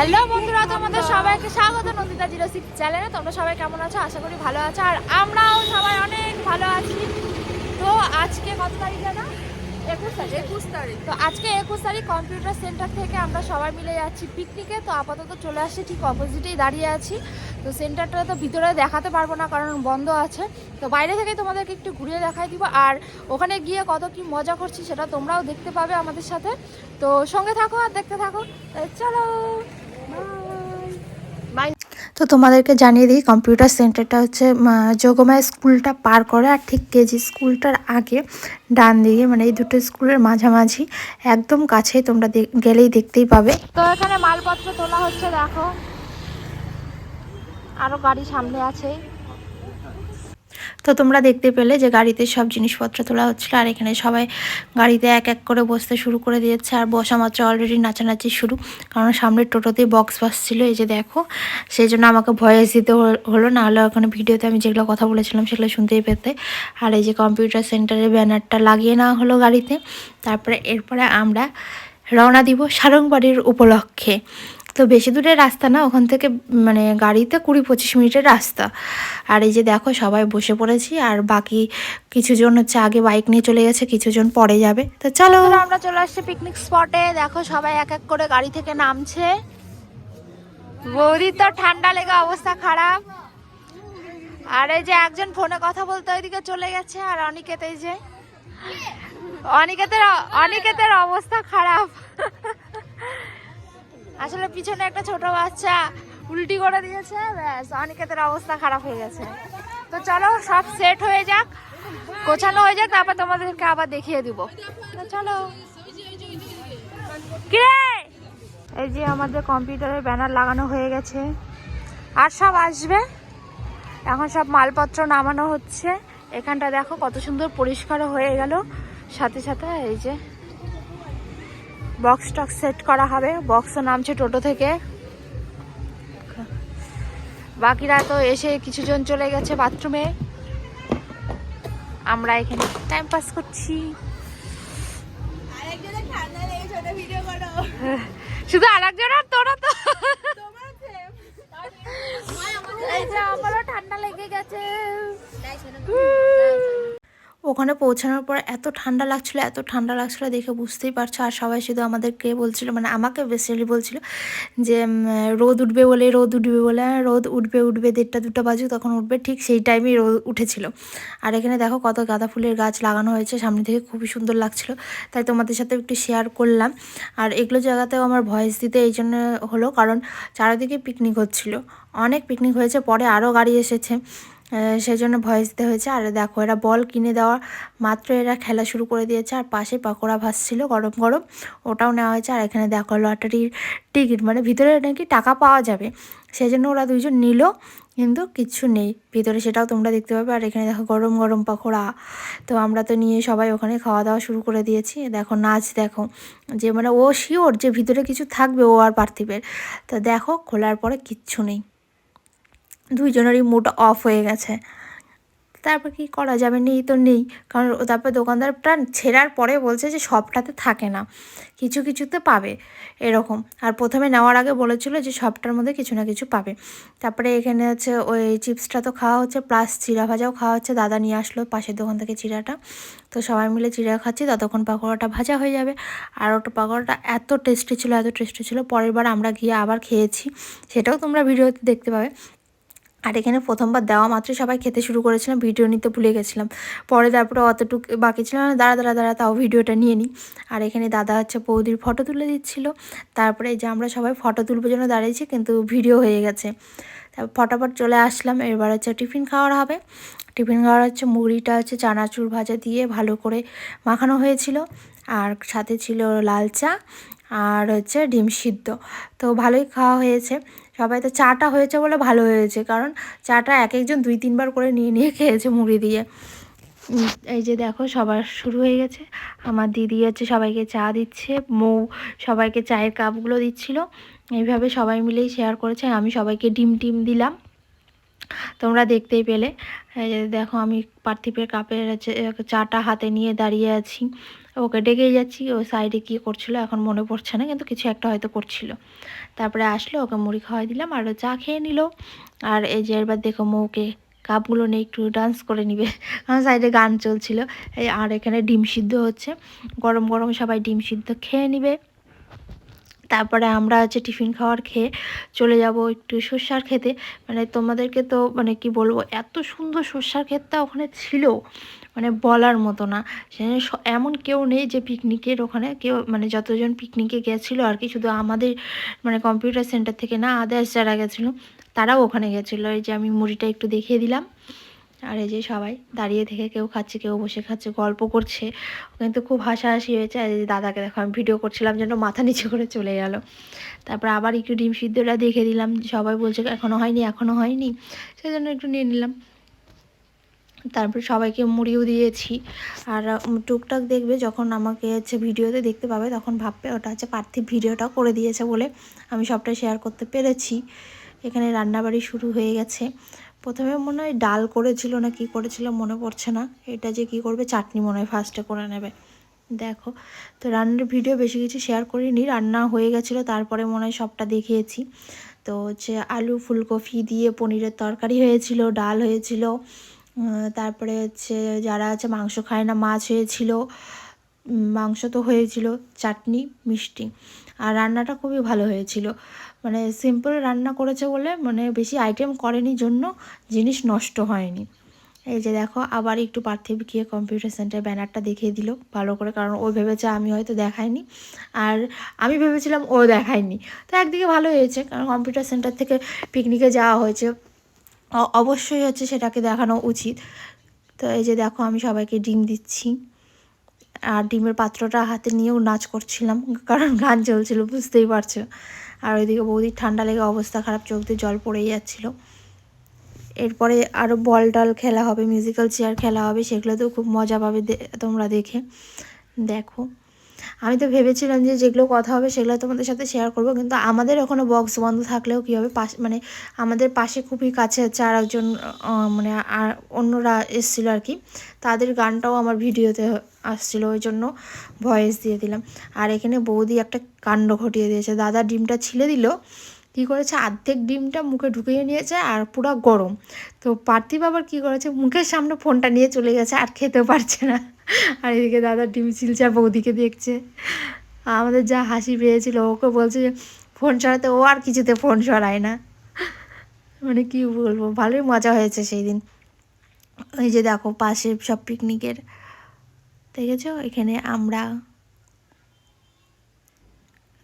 Hello বন্ধুরা তোমাদের সবাইকে স্বাগত নন্দিতা জিরো সিক্স চ্যানেলে। তোমরা সবাই কেমন আছো? আশা করি ভালো আছো। আর আমরাও সবাই অনেক ভালো আছি। তো আজকে কত তারিখ জানা? একুশ তারিখ। একুশ তারিখ। তো আজকে একুশ তারিখ কম্পিউটার সেন্টার থেকে আমরা সবাই মিলে যাচ্ছি পিকনিকে তো আপাতত চলে আসছি ঠিক অপোজিটেই দাঁড়িয়ে আছি। তো সেন্টারটা তো ভিতরে দেখাতে পারব না কারণ বন্ধ আছে। তো বাইরে থেকে তোমাদেরকে একটু ঘুরিয়ে দেখাই দিব। আর ওখানে গিয়ে কত কি মজা করছি সেটা তোমরাও দেখতে পাবে আমাদের সাথে। তো সঙ্গে থাকো আর দেখতে থাকো। চলো। তো তোমাদেরকে জানিয়ে দিই কম্পিউটার সেন্টারটা হচ্ছে যোগমায় স্কুলটা পার করে আর ঠিক কেজি স্কুলটার আগে ডান দিকে মানে এই দুটো স্কুলের মাঝামাঝি, একদম কাছেই তোমরা গেলেই দেখতেই পাবে। তো এখানে মালপত্র তোলা হচ্ছে, দেখো। আরও গাড়ি সামনে আছে। তো তোমরা দেখতে পেলে যে গাড়িতে সব জিনিসপত্র তোলা হচ্ছিল, আর এখানে সবাই গাড়িতে এক এক করে বসতে শুরু করে দিয়েছে, আর বসা মাত্র অলরেডি নাচানাচি শুরু, কারণ সামনের টোটোতেই বক্স বাজছিল, এই যে দেখো। সেই জন্য আমাকে ভয়েস দিতে হলো না, হলে ওখানে ভিডিওতে আমি যেগুলো কথা বলেছিলাম সেগুলো শুনতেই পেতে। আর এই যে কম্পিউটার সেন্টারের ব্যানারটা লাগিয়ে নেওয়া হলো গাড়িতে। তারপরে, এরপরে আমরা রওনা দিব সারংবাড়ির উপলক্ষে। তো বেশি দূরের রাস্তা না, ওখান থেকে মানে গাড়িতে কুড়ি পঁচিশ মিনিটের রাস্তা। আর এই যে দেখো, সবাই বসে পড়েছি, আর বাকি কিছুজন হচ্ছে আগে বাইক নিয়ে চলে গেছে, কিছুজন পরে যাবে। তো চলো। আমরা চলে আসছি পিকনিক স্পটে দেখো, সবাই এক এক করে গাড়ি থেকে নামছে। বৌদির তো ঠান্ডা লেগে অবস্থা খারাপ। আর এই যে একজন ফোনে কথা বলতে ওইদিকে চলে গেছে, আর অনিকেত এই যে। অনিকেতের অনিকেতের অবস্থা খারাপ। আসলে পিছনে একটা ছোট বাচ্চা উল্টি করে দিয়েছে, ব্যাস, অনিকেতের অবস্থা খারাপ হয়ে গেছে। তো চলো, সব সেট হয়ে যাক, গোছানো হয়ে যাক, তারপর তোমাদেরকে আবার দেখিয়ে দিব। তো চলো। কিরে? এই যে আমাদের কম্পিউটারের ব্যানার লাগানো হয়ে গেছে। আর সব আসবে? এখন সব মালপত্র নামানো হচ্ছে। এখানটা দেখো কত সুন্দর পরিষ্কারও হয়ে গেল। সাথে সাথে এই যে বক্স টক্স সেট করা হবে। বক্সও নামছে টোটো থেকে। বাকিরা তো এসে কিছুজন চলে গেছে বাথরুমে। আমরা এখানে টাইম পাস করছি। শুধু আর একজন আর তোরা তো। আমারও ঠান্ডা লেগে গেছে। ওখানে পৌঁছানোর পর এত ঠান্ডা লাগছিল এত ঠান্ডা লাগছিল দেখে বুঝতেই পারছ। আর সবাই শুধু আমাদেরকে বলছিল মানে আমাকে বেসিক্যালি বলছিল যে রোদ উঠবে বলে রোদ উঠবে বলে হ্যাঁ, রোদ উঠবে উঠবে দেড়টা দুটো বাজুক তখন উঠবে ঠিক সেই টাইমেই রোদ উঠেছিল। আর এখানে দেখো কত গাঁদা ফুলের গাছ লাগানো হয়েছে সামনে থেকে খুবই সুন্দর লাগছিল। তাই তোমাদের সাথে একটু শেয়ার করলাম। আর এগুলো জায়গাতেও আমার ভয়েস দিতে এই জন্য হলো কারণ চারিদিকে পিকনিক হচ্ছিল। অনেক পিকনিক হয়েছে পরে আরও গাড়ি এসেছে। সেই জন্য ভয়েস দিতে হয়েছে। আর দেখো, এরা বল কিনে দেওয়া মাত্র এরা খেলা শুরু করে দিয়েছে। আর পাশে পাকোড়া ভাসছিল গরম গরম, ওটাও নেওয়া হয়েছে। আর এখানে দেখো, লটারির টিকিট মানে ভিতরে নাকি টাকা পাওয়া যাবে। সেই জন্য ওরা দুইজন নিল, কিন্তু কিচ্ছু নেই। ভিতরে সেটাও তোমরা দেখতে পাবে। আর এখানে দেখো, গরম গরম পাকোড়া। তো আমরা তো নিয়ে সবাই ওখানে খাওয়া দাওয়া শুরু করে দিয়েছি। দেখো, নাচ দেখো। যে মানে ও শিওর যে ভিতরে কিছু থাকবে ও আর পার্থিবের। তো দেখো, খোলার পরে কিচ্ছু নেই। দুইজনেরই মুড অফ হয়ে গেছে। তারপর কি করা যাবে? নেই তো নেই। কারণ তারপর দোকানদারটা ছেঁড়ার পরে বলছে যে সবটাতে থাকে না। কিছু কিছুতে পাবে এরকম। আর প্রথমে নেওয়ার আগে বলেছিল যে সবটার মধ্যে কিছু না কিছু পাবে। তারপরে এখানে হচ্ছে ওই চিপসটা তো খাওয়া হচ্ছে প্লাস চিড়া ভাজাও খাওয়া হচ্ছে। দাদা নিয়ে আসলো পাশের দোকান থেকে চিড়াটা। তো সবাই মিলে চিড়া খাচ্ছি। ততক্ষণ পাকোড়াটা ভাজা হয়ে যাবে। আর ওটা পাকোড়াটা এত টেস্টি ছিল, এত টেস্টি ছিল। পরের বার আমরা গিয়ে আবার খেয়েছি। সেটাও তোমরা ভিডিওতে দেখতে পাবে। আর এখানে প্রথমবার দেওয়া মাত্রই সবাই খেতে শুরু করেছিলাম, ভিডিও নিতে ভুলে গেছিলাম। পরে তারপরে অতটুকু বাকি ছিল না, দাঁড়া দাঁড়া দাঁড়া, তাও ভিডিওটা নিয়ে নিই আর এখানে দাদা হচ্ছে বৌদির ফটো তুলে দিচ্ছিল। তারপরে যে আমরা সবাই ফটো তুলবার জন্য দাঁড়িয়েছি, কিন্তু ভিডিও হয়ে গেছে। তারপর ফটাফট চলে আসলাম, এবার হচ্ছে টিফিন খাওয়ার হবে। টিফিন খাওয়ার হচ্ছে মুড়িটা হচ্ছে চানাচুর ভাজা দিয়ে ভালো করে মাখানো হয়েছিল। আর সাথে ছিল লাল চা আর হচ্ছে ডিম সিদ্ধ। তো ভালোই খাওয়া হয়েছে। সবাই তো চাটা হয়েছে বলে ভালো হয়েছে, কারণ চাটা এক একজন দুই তিনবার করে নিয়ে নিয়ে খেয়েছে মুড়ি দিয়ে। এই যে দেখো সবার শুরু হয়ে গেছে। আমার দিদি হচ্ছে সবাইকে চা দিচ্ছে, মৌ সবাইকে চায়ের কাপগুলো দিচ্ছিল। এইভাবে সবাই মিলেই শেয়ার করেছে আমি সবাইকে ডিম টিম দিলাম। তোমরা দেখতেই পেলে। এই যে দেখো আমি পার্থিবের কাপের চাটা হাতে নিয়ে দাঁড়িয়ে আছি। ওকে ডেকেই যাচ্ছি, ও সাইডে কী করছিল, এখন মনে পড়ছে না, কিন্তু কিছু একটা হয়তো করছিল। তারপরে আসলো, ওকে মুড়ি খাওয়াই দিলাম, আর ও চা খেয়ে নিল। আর এই যে এবার দেখো মৌকে কাপগুলো নিয়ে একটু ডান্স করে নিবে। আমার সাইডে গান চলছিল। আর এখানে ডিম সিদ্ধ হচ্ছে। গরম গরম সবাই ডিম সিদ্ধ খেয়ে নিবে। তারপরে আমরা হচ্ছে টিফিন খাওয়ার খেয়ে চলে যাব একটু সর্ষার খেতে। মানে তোমাদেরকে তো মানে কি বলব, এত সুন্দর সর্ষার ক্ষেতটা ওখানে ছিল মানে বলার মতো না। এমন কেউ নেই যে পিকনিকের ওখানে কেউ মানে যতজন পিকনিকে গেছিল আর কি, শুধু আমাদের মানে কম্পিউটার সেন্টার থেকে না আদার্স যারা গেছিল, তারাও ওখানে গেছিল। এই যে আমি মুড়িটা একটু দেখিয়ে দিলাম। আর এই যে সবাই দাঁড়িয়ে থেকে কেউ খাচ্ছে, কেউ বসে খাচ্ছে, গল্প করছে। কিন্তু খুব হাসাহাসি হয়েছে। আর এই দাদাকে দেখো, আমি ভিডিও করছিলাম যেন মাথা নিচু করে চলে গেল। তারপর আবার একটু ডিম সিদ্ধটা দেখে দিলাম। সবাই বলছে এখনও হয়নি এখনও হয়নি। সেই জন্য একটু নিয়ে নিলাম। তারপর সবাইকে মুড়িও দিয়েছি। আর টুকটাক দেখবে যখন আমাকে হচ্ছে ভিডিওতে দেখতে পাবে, তখন ভাববে, ওটা হচ্ছে পার্থিব ভিডিওটা করে দিয়েছে বলে আমি সবটা শেয়ার করতে পেরেছি। এখানে রান্নাবাড়ি শুরু হয়ে গেছে। প্রথমে মনে হয় ডাল করেছিল না কি করেছিল মনে পড়ছে না। এটা যে কি করবে চাটনি মনে হয় ফার্স্টে করে নেবে। দেখো, তো রান্নার ভিডিও বেশি কিছু শেয়ার করিনি, রান্না হয়ে গেছিল, তারপরে মনে হয় সবটা দেখিয়েছি। তো হচ্ছে আলু, ফুলকপি দিয়ে পনিরের তরকারি হয়েছিল, ডাল হয়েছিল তারপরে হচ্ছে যারা আছে মাংস খায় না, মাছ হয়েছিল মাংস তো হয়েছিল, চাটনি, মিষ্টি। আর রান্নাটা খুবই ভালো হয়েছিল। মানে সিম্পল রান্না করেছে বলে মানে বেশি আইটেম করেনি জন্য জিনিস নষ্ট হয়নি। এই যে দেখো, আবার একটু পার্থিব গিয়ে কম্পিউটার সেন্টার ব্যানারটা দেখিয়ে দিল ভালো করে, কারণ ও ভেবেছে আমি হয়তো দেখাইনি। আর আমি ভেবেছিলাম ও দেখায়নি তো একদিকে ভালো হয়েছে, কারণ কম্পিউটার সেন্টার থেকে পিকনিকে যাওয়া হয়েছে। অবশ্যই হচ্ছে সেটাকে দেখানো উচিত। তো এই যে দেখো, আমি সবাইকে ডিম দিচ্ছি। আর ডিমের পাত্রটা হাতে নিয়েও নাচ করছিলাম, কারণ গান চলছিল, বুঝতেই পারছ। আর ওইদিকে বৌদির ঠান্ডা লেগে অবস্থা খারাপ চোখ দিয়ে জল পড়েই যাচ্ছিল। এরপরে আরও বল টল খেলা হবে মিউজিক্যাল চেয়ার খেলা হবে, সেগুলোতেও খুব মজা পাবে তোমরা দেখে। দেখো। আমি তো ভেবেছিলাম যে যেগুলো কথা হবে সেগুলো তোমাদের সাথে শেয়ার করব, কিন্তু আমাদের ওখানে বক্স বন্ধ থাকলেও কী হবে? পাশ মানে আমাদের পাশে খুবই কাছে হচ্ছে আর একজন মানে আর অন্যরা এসেছিল আর কি। তাদের গানটাও আমার ভিডিওতে আসছিল, ওই জন্য ভয়েস দিয়ে দিলাম। আর এখানে বৌদি একটা কাণ্ড ঘটিয়ে দিয়েছে। দাদা ডিমটা ছিলে দিল, কী করেছে? অর্ধেক ডিমটা মুখে ঢুকিয়ে নিয়েছে আর পুরো গরম। তো পার্থিব আবার কী করেছে? মুখের সামনে ফোনটা নিয়ে চলে গেছে, আর খেতেও পারছে না। আর এদিকে দাদা ডিম ছিলছে আর বৌদিকে দেখছে। আমাদের যা হাসি পেয়েছিল, ওকে বলছে যে, ফোন সরাতে, ও আর কিছুতে ফোন সরায় না। মানে কি বলব, ভালোই মজা হয়েছে সেই দিন এই যে দেখো, পাশে সব পিকনিকের দেখেছ? এখানে আমরা।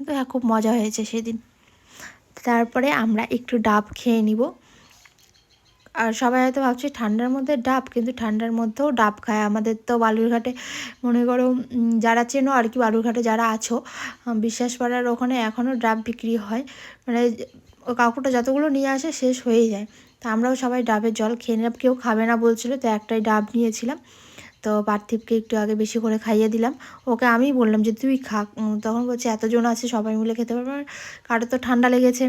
তো হ্যাঁ খুব মজা হয়েছে সেদিন। তারপরে আমরা একটু ডাব খেয়ে নিব। আর সবাই হয়তো ভাবছে ঠান্ডার মধ্যে ডাব, কিন্তু ঠান্ডার মধ্যেও ডাব খায়। আমাদের তো বালুরঘাটে, মনে করো যারা চেনো আর কি, বালুরঘাটে যারা আছো বিশ্বাস পাড়ার ওখানে এখনও ডাব বিক্রি হয়। মানে কাকুটা যতগুলো নিয়ে আসে, শেষ হয়েই যায়। তা আমরাও সবাই ডাবের জল খেয়ে নিলাম। কেউ খাবে না বলছিল, তো একটাই ডাব নিয়েছিলাম। তো পার্থিবকে একটু আগে বেশি করে খাইয়ে দিলাম। ওকে আমি বললাম যে, তুই খা। তখন বলছে, এতজন আছে, সবাই মিলে খেতে পারবে। কারও তো ঠান্ডা লেগেছে।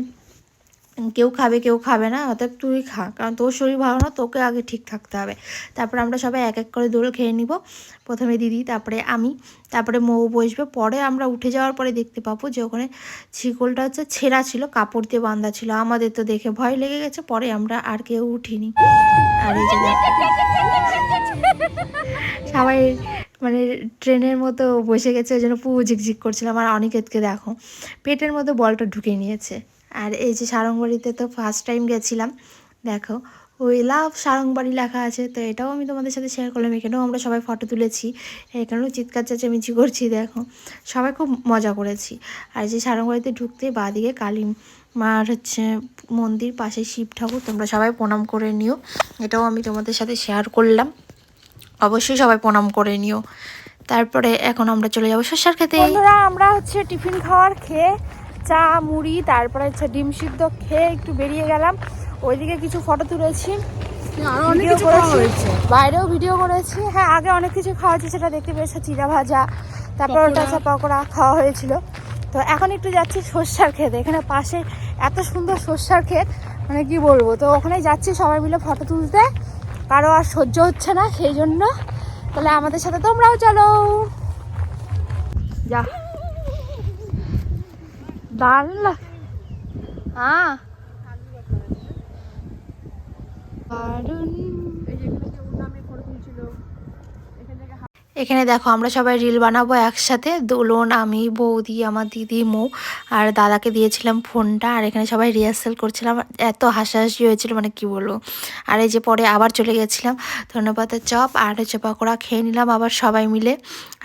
কেউ খাবে কেউ খাবে না, অতএব তুই খা, কারণ তোর শরীর ভালো না, তোকে আগে ঠিক থাকতে হবে। তারপরে আমরা সবাই এক এক করে দোল খেয়ে নিব। প্রথমে দিদি, তারপরে আমি, তারপরে মৌ বসবে। পরে আমরা উঠে যাওয়ার পরে দেখতে পাবো যে ওখানে ছিকলটা হচ্ছে ছেঁড়া ছিল, কাপড় দিয়ে বাঁধা ছিল। আমাদের তো দেখে ভয় লেগে গেছে, পরে আমরা আর কেউ উঠিনি। আর এই যে সবাই মানে ট্রেনের মতো বসে গেছে, ওই জন্য পু ঝিকঝিক করছিলাম। আর অনিকেতকে দেখো, পেটের মধ্যে বলটা ঢুকে নিয়েছে। আর এই যে সারংবাড়িতে তো ফার্স্ট টাইম গেছিলাম, দেখো, ওই লাভ সারংবাড়ি লেখা আছে, তো এটাও আমি তোমাদের সাথে শেয়ার করলাম, এখানেও আমরা সবাই ফটো তুলেছি, এখানেও চিৎকার চেঁচামেচি করছি, দেখো, সবাই খুব মজা করেছি, আর যে সারংবাড়িতে ঢুকতে বাদিকে কালী মার হচ্ছে মন্দির, পাশে শিব ঠাকুর, তোমরা সবাই প্রণাম করে নিও, এটাও আমি তোমাদের সাথে শেয়ার করলাম, অবশ্যই সবাই প্রণাম করে নিও, তারপরে এখন আমরা চলে যাব শস্যার খেতে। আমরা হচ্ছে টিফিন খাওয়ার খেয়ে চা মুড়ি তারপরে হচ্ছে ডিম সিদ্ধ খেয়ে একটু বেরিয়ে গেলাম। ওইদিকে কিছু ফটো তুলেছি। বাইরেও ভিডিও করেছি। হ্যাঁ আগে অনেক কিছু খাওয়া হয়েছে সেটা দেখতে পেয়েছে। চিরা ভাজা তারপর ওটা পকোড়া। পকোড়া খাওয়া হয়েছিল। তো এখন একটু যাচ্ছি সর্ষার ক্ষেত। এখানে পাশে এত সুন্দর সর্ষার ক্ষেত। মানে কি বলব? তো ওখানে যাচ্ছি সবাই মিলে ফটো তুলতে। কারও আর সহ্য হচ্ছে না সেই জন্য। তাহলে আমাদের সাথে তোমরাও চলো। যা। দারুণ। লাগ করে দারুণ এখানে দেখো, আমরা সবাই রিল বানাবো একসাথে। দোলন, আমি, বৌদি, আমার দিদি, মৌ আর দাদাকে দিয়েছিলাম ফোনটা আর এখানে সবাই রিহার্সাল করছিলাম। এত হাসাহাসি হয়েছিল মানে কি বলব? আর এই যে পরে আবার চলে গেছিলাম। ধন্যবাদের চপ আর হচ্ছে পকোড়া খেয়ে নিলাম আবার সবাই মিলে।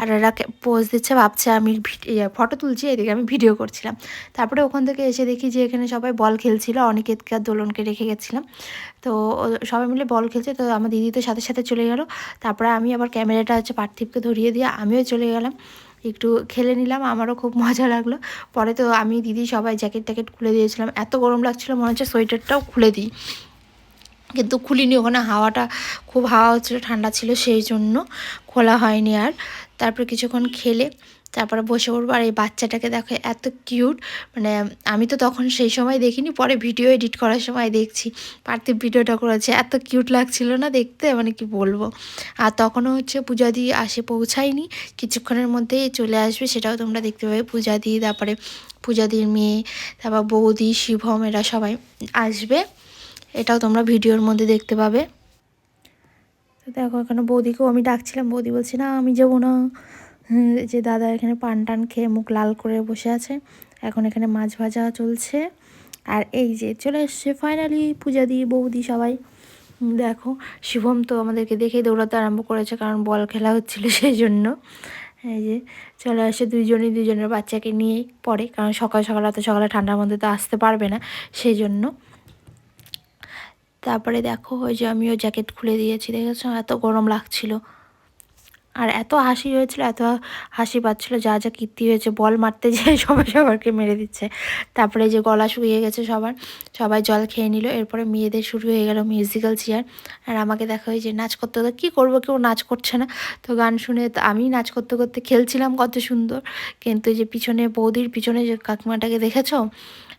আর এরা পোজ দিচ্ছে, ভাবছে আমি ফটো তুলছি, এদিকে আমি ভিডিও করছিলাম। তারপরে ওখান থেকে এসে দেখি যে এখানে সবাই বল খেলছিল, অনিকেতকে আর দোলনকে রেখে গেছিলাম। তো সবাই মিলে বল খেলছে, তো আমার দিদি তো সাথে সাথে চলে গেল। তারপরে আমি আবার ক্যামেরাটা হচ্ছে পার্থিবকে ধরিয়ে দিয়ে আমিও চলে গেলাম। একটু খেলে নিলাম, আমারও খুব মজা লাগল। পরে তো আমি, দিদি সবাই জ্যাকেট ট্যাকেট খুলে দিয়েছিলাম। এত গরম লাগছিল, মনে হচ্ছে সোয়েটারটাও খুলে দিই। কিন্তু খুলিনি, ওখানে হাওয়াটা, খুব হাওয়া হচ্ছিল, ঠান্ডা ছিল, সেই জন্য খোলা হয়নি আর। তারপরে কিছুক্ষণ খেলে তারপরে বসে পড়ব আর এই বাচ্চাটাকে দেখো এত কিউট। মানে আমি তো তখন সেই সময় দেখিনি, পরে ভিডিও এডিট করার সময় দেখছি। পার্থিব ভিডিওটা করেছে, এত কিউট লাগছিল না দেখতে মানে কি বলব। আর তখনও হচ্ছে পূজা দিয়ে আসে, পৌঁছায়নি। কিছুক্ষণের মধ্যেই চলে আসবে, সেটাও তোমরা দেখতে পাবে। পূজা দি তারপরে পূজা দির মেয়ে, তারপর বৌদি, শিবম, এরা সবাই আসবে। এটাও তোমরা ভিডিওর মধ্যে দেখতে পাবে। তো দেখো এখানে বৌদিকেও আমি ডাকছিলাম। বৌদি বলছি, না, আমি যাব না। যে দাদা এখানে পান টান খেয়ে মুখ লাল করে বসে আছে। এখন এখানে মাছ ভাজা চলছে। আর এই যে চলে এসছে ফাইনালি পূজা দি বৌদি সবাই। দেখো শিবম তো আমাদেরকে দেখেই দৌড়াতে আরম্ভ করেছে কারণ বল খেলা হচ্ছিল সেই জন্য। এই যে চলে আসে দুইজনই দুজনের বাচ্চাকে নিয়েই পড়ে কারণ সকাল সকাল এত সকালে ঠান্ডার মধ্যে তো আসতে পারবে না সেই জন্য। তারপরে দেখো, ওই যে আমিও জ্যাকেট খুলে দিয়েছি, দেখেছ? এত গরম লাগছিল। আর এত হাসি হয়েছিল, এত হাসি পাচ্ছিল, যা যা কীর্তি হয়েছে, বল মারতে যেয়ে সবাই সবারকে মেরে দিচ্ছে। তারপরে যে গলা শুকিয়ে গেছে সবার, সবাই জল খেয়ে নিল। এরপরে মেয়েদের শুরু হয়ে গেল মিউজিক্যাল চেয়ার আর আমাকে দেখা হয় যে নাচ করতে করতে কী করব, কেউ নাচ করছে না। তো গান শুনে তো আমি নাচ করতে করতে খেলছিলাম কত সুন্দর। কিন্তু যে পিছনে বৌদির পিছনে যে কাকিমাটাকে দেখেছ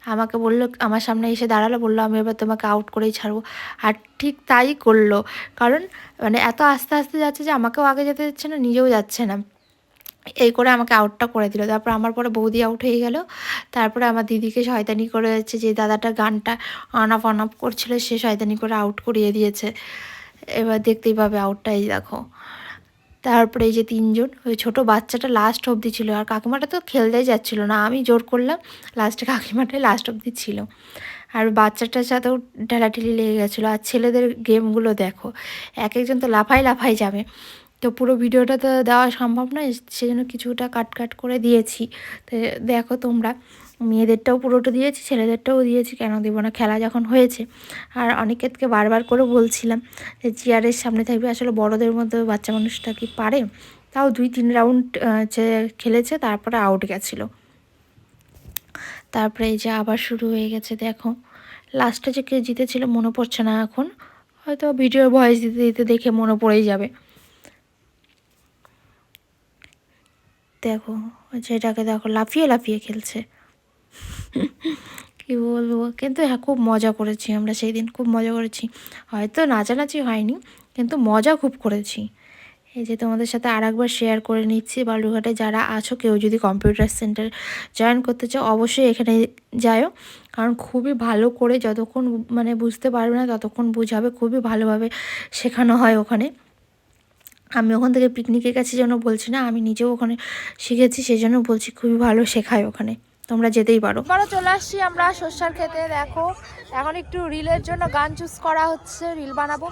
আমাকে বলল, আমার সামনে এসে দাঁড়াল, বলল, আমি এবার তোমাকে আউট করেই ছাড়বো। আর ঠিক তাই করল। কারণ মানে এত আস্তে আস্তে যাচ্ছে যে আমাকেও আগে যেতে দিচ্ছে না, নিজেও যাচ্ছে না। এই করে আমাকে আউটটা করে দিল। তারপর আমার পরে বৌদি আউট হয়ে গেল। তারপরে আমার দিদিকে শয়তানি করে যাচ্ছে যে দাদাটা গানটা অন অফ অন অফ করছিল, সে শয়তানি করে আউট করিয়ে দিয়েছে। এবার দেখতেই পাবে আউটটা এই দেখো। তারপরে এই যে তিনজন, ওই ছোট বাচ্চাটা লাস্ট অবধি ছিল আর কাকিমাটা তো খেলতেই যাচ্ছিল না। আমি জোর করলাম লাস্টে কাকিমাটাই লাস্ট অবধি ছিল। আর বাচ্চাটার সাথেও ঠেলাঠেলি লেগে গেছিল। আর ছেলেদের গেমগুলো দেখো এক একজন তো লাফাই লাফাই যাবে। তো পুরো ভিডিওটা তো দেওয়া সম্ভব নয় সেজন্য কিছুটা কাট কাট করে দিয়েছি। তো দেখো তোমরা মেয়েদেরটাও পুরোটা দিয়েছি, ছেলেদেরটাও দিয়েছি, কেন দেবো না? খেলা যখন হয়েছে। আর অনেকেতকে বারবার করে বলছিলাম যে চেয়ারের সামনে থাকবে। আসলে বড়দের মধ্যে বাচ্চা মানুষটা কি পারে? তাও দুই তিন রাউন্ড খেলেছে, তারপরে আউট গেছিল। তারপরে এই যে আবার শুরু হয়ে গেছে, দেখো। লাস্টে যে কে জিতেছিল, মনে পড়ছে না এখন। হয়তো ভিডিও ভয়েস দিতে দিতে দেখে মনে পড়েই যাবে। দেখো যেটাকে দেখো, লাফিয়ে লাফিয়ে খেলছে। কি বলব? কিন্তু হ্যাঁ খুব মজা করেছি আমরা সেই দিন খুব মজা করেছি। হয়তো নাচানাচি হয়নি, কিন্তু মজা খুব করেছি। এই যে তোমাদের সাথে আর একবার শেয়ার করে নিচ্ছি, বালুরঘাটে যারা আছো, কেউ যদি কম্পিউটার সেন্টার জয়েন করতে চাও, অবশ্যই এখানে যাও কারণ খুবই ভালো করে যতক্ষণ মানে বুঝতে পারবে না, ততক্ষণ বুঝাবে, খুবই ভালোভাবে শেখানো হয় ওখানে। আমি ওখান থেকে পিকনিকে গেছি যেন বলছি না, আমি নিজেও ওখানে শিখেছি সেই জন্য বলছি খুবই ভালো শেখায় ওখানে। তোমরা যেতেই পারো। আবারও চলে আসছি আমরা সর্ষার খেতে দেখো এখন একটু রিলের জন্য গান চুজ করা হচ্ছে রিল বানাবো।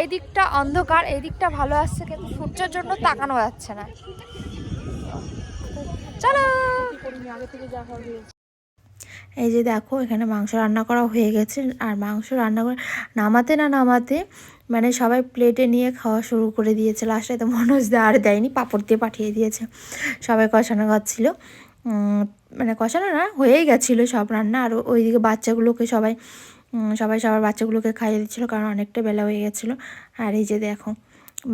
এই দিকটা অন্ধকার এই দিকটা ভালো আসছে কিন্তু সূর্যের জন্য তাকানো যাচ্ছে না। চলো! এই যে দেখো এখানে মাংস রান্না করা হয়ে গেছে। আর মাংস রান্না করে নামাতে না নামাতে মানে সবাই প্লেটে নিয়ে খাওয়া শুরু করে দিয়েছে। লাস্টে তো মনোজ দা আর দেয়নি পাঁপড় দিয়ে পাঠিয়ে দিয়েছে। সবাই কষানো খাচ্ছিল। মানে কষানো না, হয়েই গেছিল সব রান্না। আর ওইদিকে বাচ্চাগুলোকে সবাই সবাই সবার বাচ্চাগুলোকে খাইয়ে দিচ্ছিল কারণ অনেকটা বেলা হয়ে গেছিল। আর এই যে দেখো,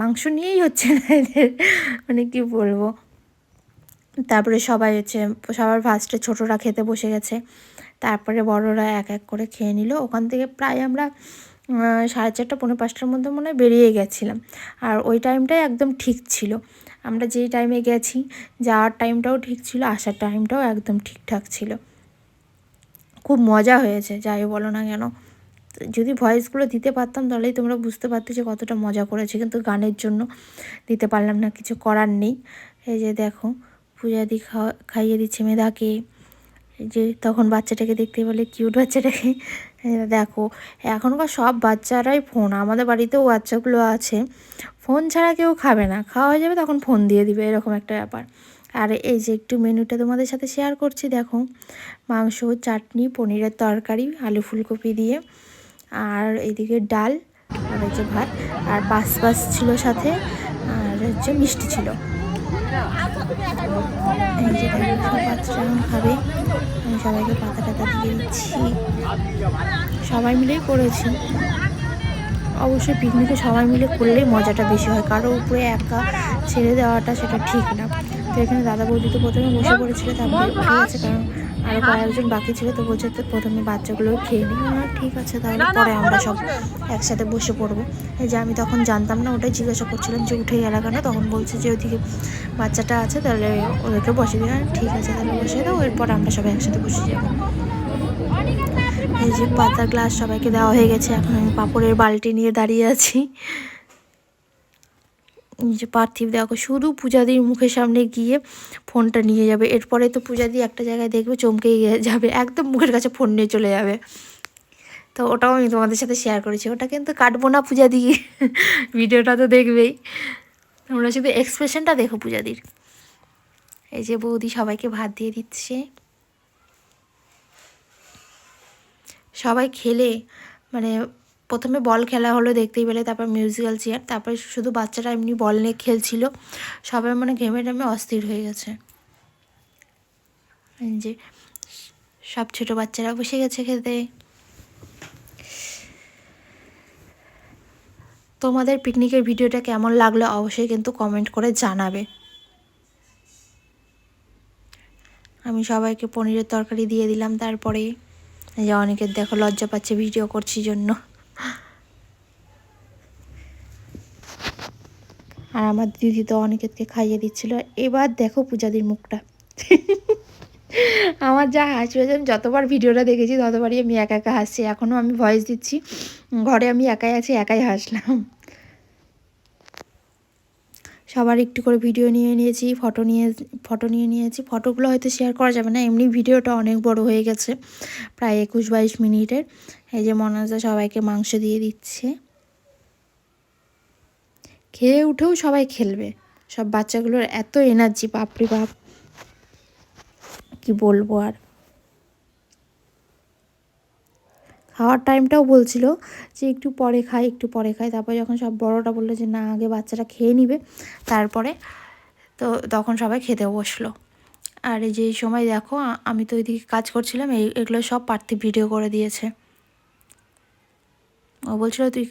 মাংস নিয়েই হচ্ছে না এদের মানে কি বলব? তারপরে সবাই হচ্ছে, সবার ফার্স্টে ছোটরা খেতে বসে গেছে। তারপরে বড়রা এক এক করে খেয়ে নিল। ওখান থেকে প্রায় আমরা সাড়ে চারটা পনেরো পাঁচটার মধ্যে মনে হয় বেরিয়ে গেছিলাম। আর ওই টাইমটাই একদম ঠিক ছিল। আমরা যেই টাইমে গেছি, যাওয়ার টাইমটাও ঠিক ছিল, আসার টাইমটাও একদম ঠিকঠাক ছিল। খুব মজা হয়েছে, যাই বলো না কেন। যদি ভয়েসগুলো দিতে পারতাম, তাহলেই তোমরা বুঝতে পারতে যে কতটা মজা করেছে। কিন্তু গানের জন্য দিতে পারলাম না, কিছু করার নেই। এই যে দেখো পূজা দি খাওয়া, খাইয়ে দিচ্ছে এই যে তখন বাচ্চাটাকে দেখতে বলে কিউট বাচ্চাটাকে। দেখো, এখনকার সব বাচ্চারাই ফোন আমাদের বাড়িতেও বাচ্চাগুলো আছে। ফোন ছাড়া কেউ খাবে না, খাওয়া হয়ে যাবে তখন ফোন দিয়ে দিবে, এরকম একটা ব্যাপার। আর এই যে একটু মেনুটা তোমাদের সাথে শেয়ার করছি, দেখো, মাংস, চাটনি, পনিরের তরকারি, আলু ফুলকপি দিয়ে, আর এইদিকে ডাল, আর হচ্ছে ভাত, আর পাস পাস ছিল সাথে, আর হচ্ছে মিষ্টি ছিল। আমি সবাইকে পাতা টাতা দিয়ে সবাই মিলেই করেছি। অবশ্যই পিকনিকে সবাই মিলে করলে মজাটা বেশি হয়। কারও উপরে একা ছেড়ে দেওয়াটা সেটা ঠিক না। তো এখানে দাদা বৌদি তো প্রথমে বসে পড়েছিল, তারপরে কারণ আরও কয়েকজন বাকি ছিল তো বলছে তো প্রথমে বাচ্চাগুলো খেয়ে নিই। ঠিক আছে তাহলে পরে আমরা সব একসাথে বসে পড়ব। এই যে আমি তখন জানতাম না ওটাই জিজ্ঞাসা করছিলাম যে উঠে গেল কেন? তখন বলছে যে ওইদিকে বাচ্চাটা আছে তাহলে ওদেরকে বসে দিই। হ্যাঁ, ঠিক আছে তাহলে বসে দাও এরপর আমরা সবাই একসাথে বসে যাব। এই যে পাতার গ্লাস সবাইকে দেওয়া হয়ে গেছে। এখন আমি পাপড়ের বালতি নিয়ে দাঁড়িয়ে আছি। যে পার্থিব দেখো শুধু পূজাদির মুখের সামনে গিয়ে ফোনটা নিয়ে যাবে। এরপরে তো পূজাদি একটা জায়গায় দেখবে চমকে যাবে। একদম মুখের কাছে ফোন নিয়ে চলে যাবে। তো ওটাও আমি তোমাদের সাথে শেয়ার করেছি। ওটা কিন্তু কাটবো না পূজাদি। ভিডিওটা তো দেখবেই। তোমরা শুধু এক্সপ্রেশনটা দেখো পূজাদির। এই যে বৌদি সবাইকে ভাত দিয়ে দিচ্ছে। সবাই খেলে। মানে প্রথমে বল খেলা হলো, দেখতেই পেলে, তারপর মিউজিক্যাল চেয়ার তারপরে শুধু বাচ্চারা এমনি বল নিয়ে খেলছিল। সবাই মানে ঘেমে টেমে অস্থির হয়ে গেছে। যে, সব ছোট বাচ্চারা বসে গেছে খেতে তোমাদের পিকনিকের ভিডিওটা কেমন লাগল অবশ্যই কিন্তু কমেন্ট করে জানাবে। আমি সবাইকে পনিরের তরকারি দিয়ে দিলাম, তারপরে যে অনেকের দেখো লজ্জা পাচ্ছে ভিডিও করছি জন্য। আর আমার দিদি তো অনেকেরকে খাইয়ে দিচ্ছিল। এবার দেখো পূজাদির মুখটা। আমার যা হাসি হয়েছে, আমি যতবার ভিডিওটা দেখেছি ততবারই আমি একা একা হাসছি। এখনও আমি ভয়েস দিচ্ছি। ঘরে আমি একাই আছি, একাই হাসলাম। সবার একটু করে ভিডিও নিয়ে নিয়েছি, ফটো নিয়ে ফটো নিয়ে নিয়েছি। ফটোগুলো হয়তো শেয়ার করা যাবে না, এমনি ভিডিওটা অনেক বড় হয়ে গেছে, প্রায় একুশ বাইশ মিনিটের। এই যে মনাজা সবাইকে মাংস দিয়ে দিচ্ছে। খেয়ে উঠেও সবাই খেলবে, সব বাচ্চাগুলোর এত এনার্জি বাপরে বাপ। কি বলব আর? খাওয়ার টাইমটাও বলছিল যে একটু পরে খাই, একটু পরে খাই। তারপর যখন সব বড়টা বলল যে, না, আগে বাচ্চারা খেয়ে নিবে। তারপরে তো তখন সবাই খেতে বসল। আর এই যে সময় দেখো আমি তো ওইদিকে কাজ করছিলাম, এই, এগুলো সব পার্থিব ভিডিও করে দিয়েছে। ও বলছিল, তুই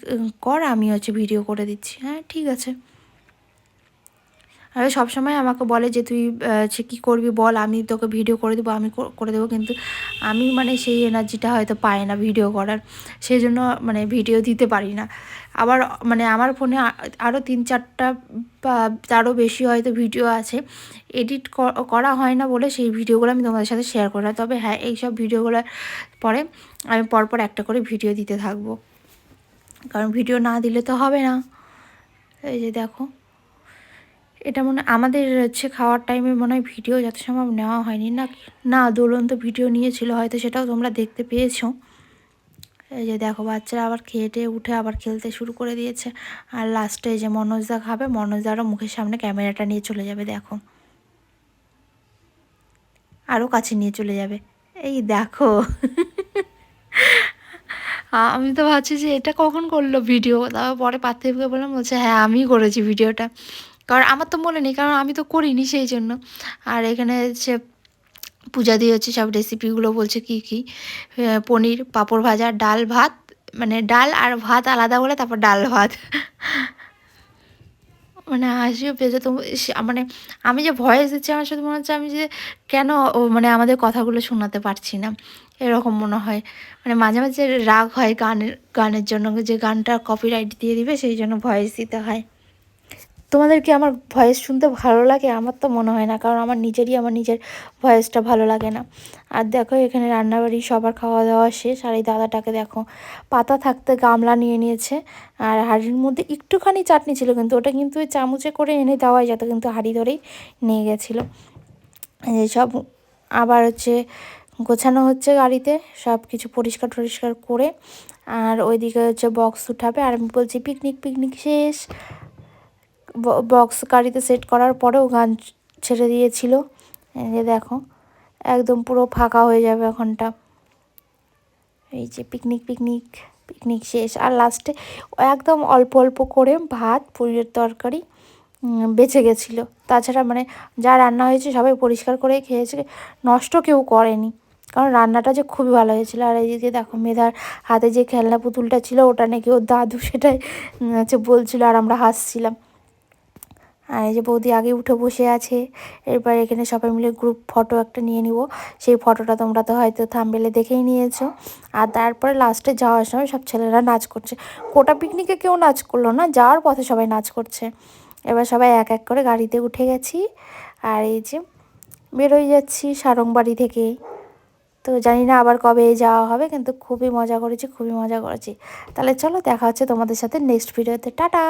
কর, আমি হচ্ছে ভিডিও করে দিচ্ছি। হ্যাঁ ঠিক আছে। আর সবসময় আমাকে বলে যে, তুই সে কী করবি বল, আমি তোকে ভিডিও করে দেবো, আমি কর- করে দেবো। কিন্তু আমি মানে সেই এনার্জিটা হয়তো পাই না ভিডিও করার। সেই জন্য মানে ভিডিও দিতে পারি না। আবার মানে আমার ফোনে আরও তিন চারটা বা তারও বেশি হয়তো ভিডিও আছে। এডিট করা হয় না বলে সেই ভিডিওগুলো আমি তোমাদের সাথে শেয়ার করি না। তবে হ্যাঁ এইসব ভিডিওগুলোর পরে আমি পরপর একটা করে ভিডিও দিতে থাকব। কারণ ভিডিও না দিলে তো হবে না। এই যে দেখো। এটা মনে আমাদের হচ্ছে খাওয়ার টাইমে মনে হয় ভিডিও যত সম্ভব নেওয়া হয়নি। না না দোলন তো ভিডিও নিয়েছিল, হয়তো সেটাও তোমরা দেখতে পেয়েছ। এই যে দেখো, বাচ্চারা আবার খেয়ে টেয়ে উঠে আবার খেলতে শুরু করে দিয়েছে। আর লাস্টে যে মনোজদা খাবে, মনোজদারও মুখের সামনে ক্যামেরাটা নিয়ে চলে যাবে, দেখো। আরও কাছে নিয়ে চলে যাবে। এই দেখো। আমি তো ভাবছি যে এটা কখন করল ভিডিও তারপর পরে পার্থিবকে বললাম, বলছে হ্যাঁ আমিই করেছি ভিডিওটা কারণ আমার তো মনে নেই, কারণ আমি তো করিনি সেই জন্য। আর এখানে হচ্ছে পূজা দিয়ে হচ্ছে, সব রেসিপিগুলো বলছে কি কি? পনির, পাঁপড় ভাজা, ডাল ভাত মানে ডাল আর ভাত আলাদা বলে তারপর ডাল ভাত। মানে হাসিও পেয়েছে তো মানে আমি যে ভয়েস দিচ্ছি আমার সাথে মনে হচ্ছে আমি যে কেন মানে আমাদের কথাগুলো শোনাতে পারছি না। এরকম মনে হয়। মানে মাঝে মাঝে রাগ হয় গানের গানের জন্য যে গানটা কপিরাইট দিয়ে দিবে, সেই জন্য ভয়েস দিতে হয়। তোমাদের কি আমার ভয়েস শুনতে ভালো লাগে, আমার তো মনে হয় না, কারণ আমার নিজেরই আমার নিজের ভয়েসটা ভালো লাগে না। আর দেখো এখানে রান্নাবাড়ি, সবার খাওয়া দাওয়া শেষ, আর এই দাদাটাকে দেখো পাতা থাকতে গামলা নিয়ে নিয়েছে, আর হাঁড়ির মধ্যে একটুখানি চাটনি ছিল, কিন্তু ওটা কিন্তু ওই চামচে করে এনে দেওয়াই যেত, কিন্তু হাঁড়ি ধরেই নিয়ে গেছিল। সব আবার হচ্ছে গোছানো হচ্ছে গাড়িতে, সব কিছু পরিষ্কার টরিষ্কার করে, আর ওইদিকে হচ্ছে বক্স উঠাবে, আর আমি বলছি পিকনিক পিকনিক শেষ। বক্স গাড়িতে সেট করার পরেও গান ছেড়ে দিয়েছিল। এই যে দেখো, একদম পুরো ফাঁকা হয়ে যাবে ওখানটা এই যে পিকনিক পিকনিক পিকনিক শেষ। আর লাস্টে একদম অল্প অল্প করে ভাত, পুরীর তরকারি বেঁচে গেছিল। তাছাড়া মানে যা রান্না হয়েছে সবাই পরিষ্কার করে খেয়েছে, নষ্ট কেউ করেনি। কারণ রান্নাটা যে খুবই ভালো হয়েছিল। আর এইদিকে দেখো, মেধার হাতে যে খেলনা পুতুলটা ছিল, ওটা নাকি ওর দাদু সেটাই হচ্ছে বলছিল, আর আমরা হাসছিলাম। আর এই যে বৌদি আগে উঠে বসে আছে, এরপর এখানে সবাই মিলে গ্রুপ ফটো একটা নিয়ে নিব। সেই ফটোটা তোমরা তো হয়তো থামবেলে দেখেই নিয়েছো। আর তারপরে লাস্টে যাওয়ার সময় সব ছেলেরা নাচ করছে। কোটা পিকনিকে কেউ নাচ করল না, যাওয়ার পথে সবাই নাচ করছে। এবার সবাই এক এক করে গাড়িতে উঠে গেছি। আর এই যে বেরোই যাচ্ছি সারংবাড়ি থেকে। তো জানি না আবার কবে যাওয়া হবে, কিন্তু খুবই মজা করেছি, খুবই মজা করেছি। তাহলে চলো দেখা হচ্ছে তোমাদের সাথে নেক্সট ভিডিওতে টাটা!